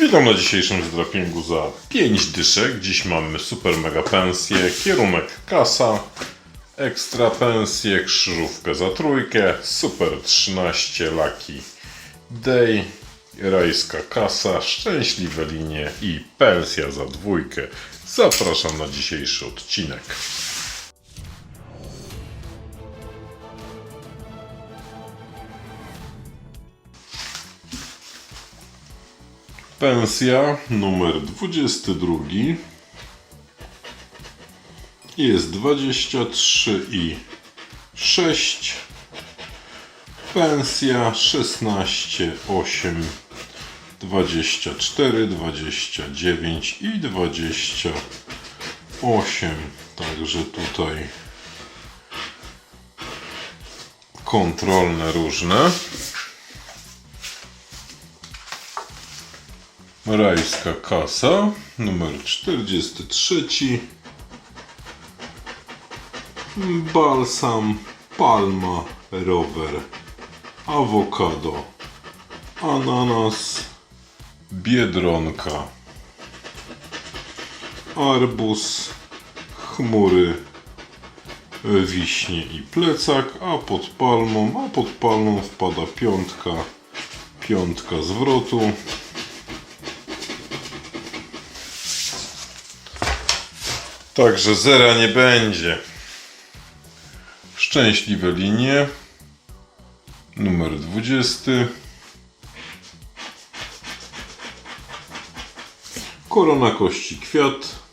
Witam na dzisiejszym zdrapingu za 5 dyszek. Dziś mamy super mega pensję, kierunek kasa, ekstra pensję, krzyżówkę za trójkę, super 13 laki day, rajska kasa, szczęśliwe linie i pensja za dwójkę. Zapraszam na dzisiejszy odcinek. Pensja numer 22 jest 23 i 6. Pensja 16, 8, 24, 29 i 28. Także tutaj kontrolne różne. Rajska kasa numer 43 Balsam, palma, rower. Awokado. Ananas. Biedronka. Arbuz Chmury. Wiśnie i plecak, a pod palmą, a pod palmą wpada piątka. Piątka zwrotu Także zera nie będzie. Szczęśliwe linie. Numer 20. Korona kości kwiat.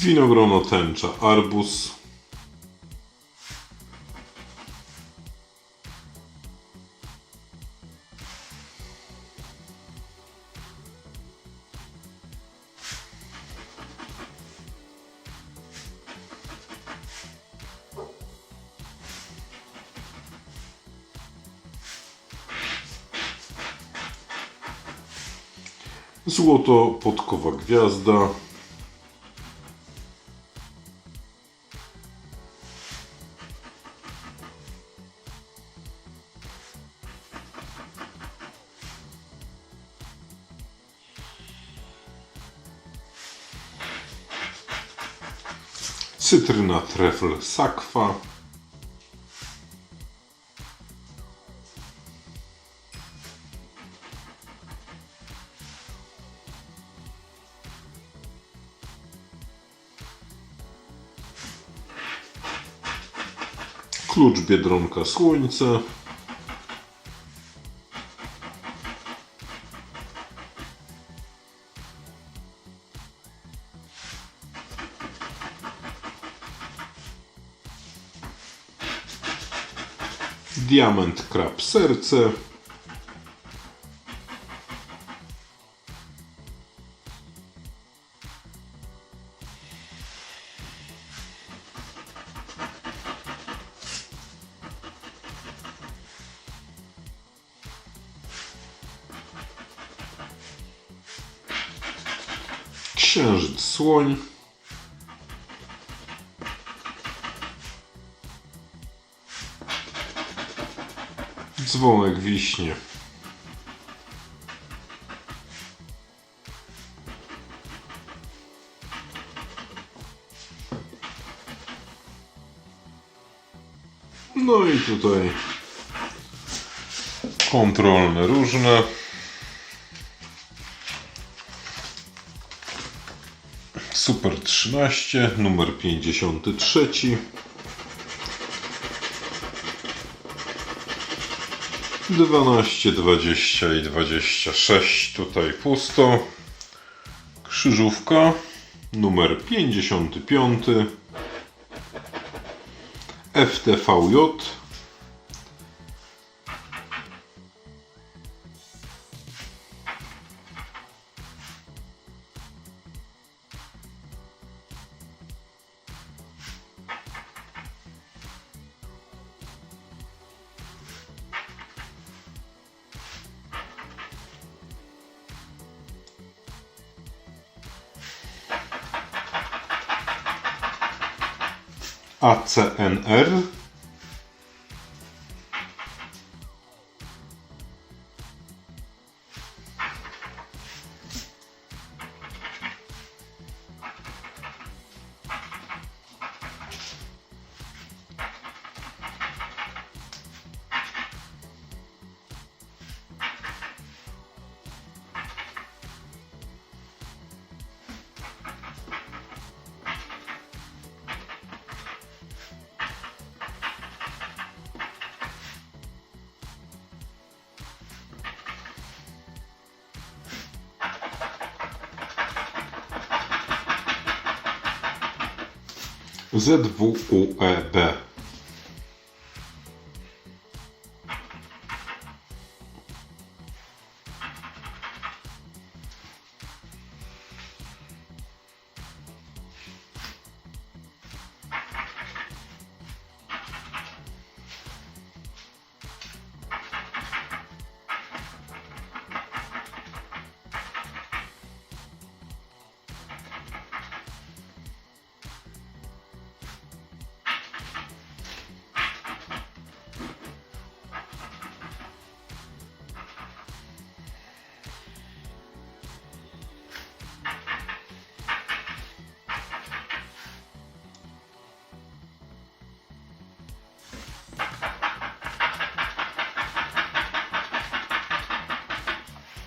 Winogrono tęcza arbuz. Złoto podkowa gwiazda. Cytryna, trefl, sakwa. Klucz Biedronka Słońce. Diament krab serce. Księżyc słoń. Dzwonek wiśnie. No i tutaj kontrolne różne. Super 13, numer 53. 12, 20 i 26 tutaj pusto. Krzyżówka numer 55 FTVJ ACNR. ZWOEB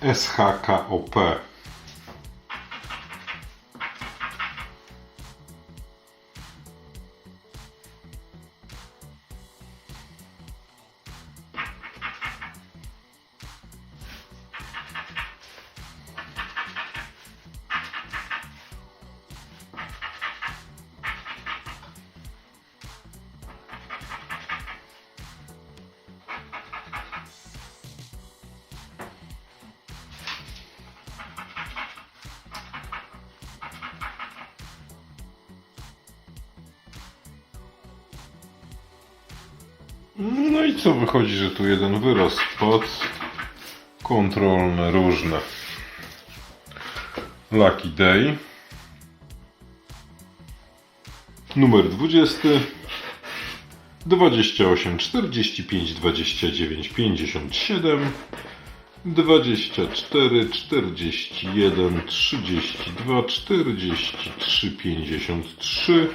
SHKOP. No i co wychodzi, że tu jeden wyrost pod kontrolne różne. Lucky Day. Numer 20. 28, 45, 29, 57. 24, 41, 32, 43, 53,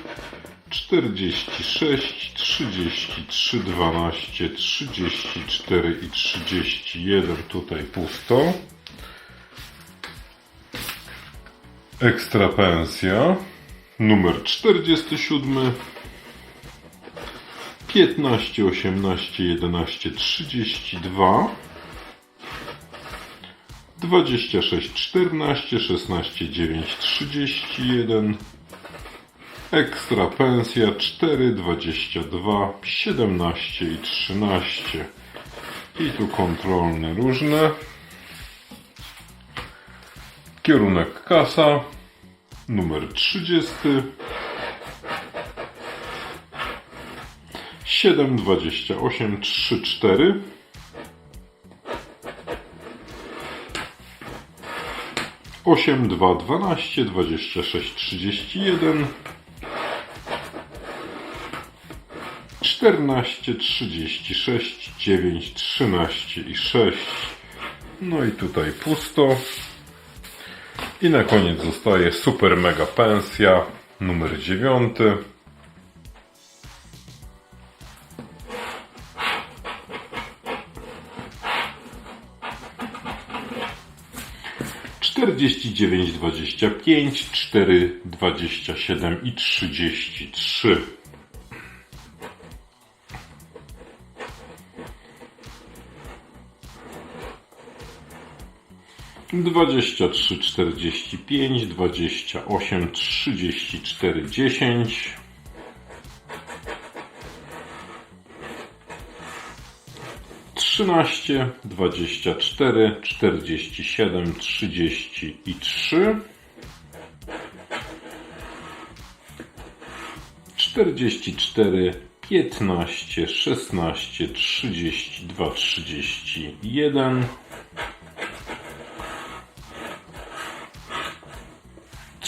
46, 33, 12, 34 i 31 tutaj pusto. Ekstra pensja. Numer 47 15, 18, 11, 32 26, 14, 16, 9, 31 Ekstra pensja 4, 22, 17 i 13. I tu kontrolne różne. Kierunek kasa. Numer 30. 7, 28, 3, 4. Osiem, dwa, dwanaście, dwadzieścia sześć, trzydzieści jeden, czternaście, trzydzieści sześć, dziewięć, trzynaście i sześć. No i tutaj pusto. I na koniec zostaje super mega pensja numer dziewiąty. Czterdzieści dziewięć, dwadzieścia pięć, cztery, dwadzieścia siedem i trzydzieści trzy. 23 45 28 34 10 13 24 47 33 44 15 16 32 31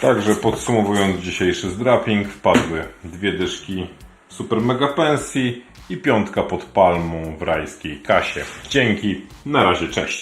Także podsumowując dzisiejszy zdraping, wpadły dwie dyszki super mega pensji i piątka pod palmą w rajskiej kasie. Dzięki, na razie cześć.